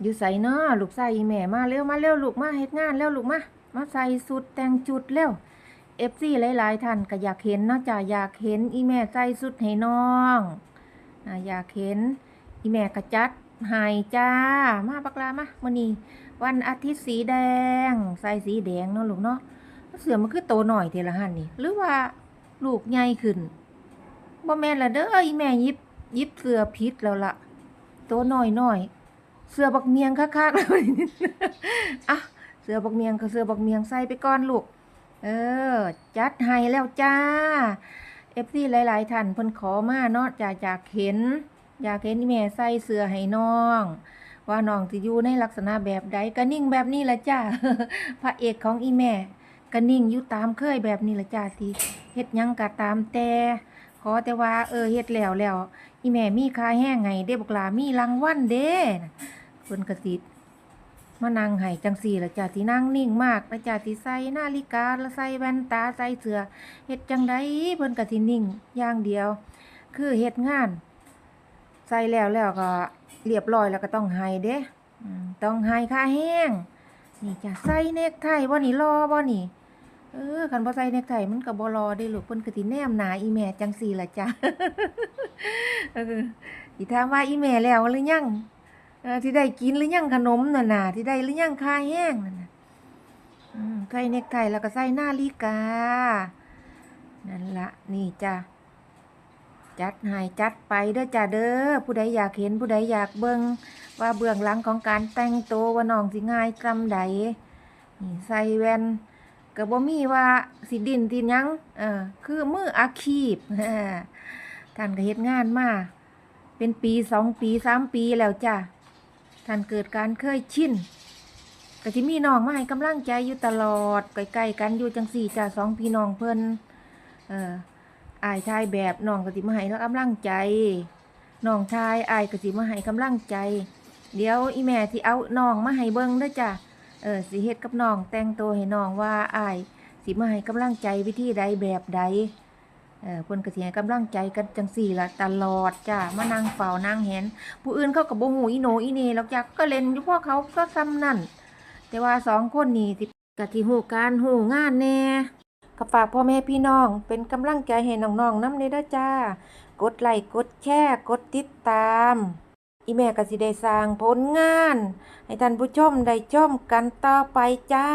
อยู่ใส่เนาะลูกใส่แม่มาเร็วมาเร็วลูกมาเฮ็ดงานเร็วลูกมามาใส่สุดแต่งจุดเร็วเอฟซีหลายๆท่านก็อยากเห็นเนาะจ้ะอยากเห็นอีแม่ใส่สุดให้น้องอยากเห็นอีแม่กระจัดให้จ้า มาปักลามามื้อนี้วันอาทิตย์สีแดง ใส่สีแดงเนาะลูกเนาะเสือมันคือโตหน่อยเทละหันนี่ หรือว่าลูกใหญ่ขึ้นบ่แม่นละเด้ออีแม่ยิบยิบเสือผิดแล้วล่ะ โตหน่อยหน่อย เสือบักเมียงคักๆเลยอะเสือบักเมียงก็เสือบักเมียงใส่ไปก่อนลูก เออ จัดให้แล้วจ้าเอฟซีหลายๆท่านเพิ่นขอมาเนาะจะอยากเห็น อยากเห็นแม่ใส่เสื้อให้น้อง ว่าน้องสิอยู่ในลักษณะแบบใดก็นิ่งแบบนี้ละจ้าพระเอกของอีแม่ก็นิ่งอยู่ตามเคยแบบนี้ละจ้าสิเฮ็ดยังก็ตามแต่ขอแต่ว่าเออเฮ็ดแล้วแล้วอีแม่มีคาแห้งไงเด้บกลามีรางวัลเด้ พิ่นก็สิมานั่งให้จังสี่ละจ้าที่นั่งนิ่งมากละจ้าที่ใส่นาฬิกาละใส่แว่นตาใส่เสื้อเฮ็ดจังไดเพิ่นก็สินิ่งอย่างเดียว คือเฮ็ดงาน ใส่แล้วแล้วก็เรียบร้อยแล้วก็ต้องให้เด้ต้องให้ค่าแห้งนี่จะใส่เนกไทบ่นี่รอบ่นี่เออคันบ่ใส่เนกไทมันก็บ่รอเด้ลูกเพิ่นก็สิแนมหนาอีแม่จังสี่ละจ้ะเออสิถามว่าอีแม่แล้วหรือยัง ที่ได้กินหรือยังขนมน่ะนะที่ได้หรือยังคาแห้งนั่นน่ะใส่เนกไทแล้วก็ใส่นาฬิกา นั่นละนี่จ้ะจัดให้จัดไปเด้อจ้ะเด้อผู้ใดอยากเห็นผู้ใดอยากเบิ่งว่าเบื้องหลังของการแต่งตัวว่าน้องสิง่ายจำใดนี่ใส่แว่นก็บ่มีว่าสิดินติหยังเออคือมืออาชีพท่านก็เฮ็ดงานมาเป็นปีสองปีสามปีแล้วจ้ะ ท่านเกิดการเคยชินก็ที่มีน้องมาให้กำลังใจอยู่ตลอดใกล้ๆกันอยู่จังสี่จ้าสองพี่น้องเพิ่นเอออายชายแบบน้องก็สิมาให้กำลังใจน้องชายอายก็สิมาให้กำลังใจ เดี๋ยวอีแม่ที่เอาน้องมาให้เบิ่งด้อจ้ะเออสิเฮ็ดกับน้องแต่งตัวให้น้องว่าอายสิมาให้กำลังใจวิธีใดแบบใด เออเพิ่นก็สิให้กำลังใจกันจังสี่ละตลอดจ้ามานั่งเฝ้านั่งเห็น ผู้อื่นเขาก็บ่ฮู้อีโหนอีเน่หรอกจ้ะก็เล่นอยู่พวกเขาก็ซ้ำนั่นแต่ว่าสองคนนี้สิก็สิฮู้การฮู้งานแน่ก็ฝากพ่อแม่พี่น้องเป็นกำลังใจให้น้องๆน้ำเด้จ้า กดไลค์กดแชร์กดติดตาม อีแม่ก็สิได้สร้างผลงาน ให้ท่านผู้ชมได้ชมกันต่อไปจ้า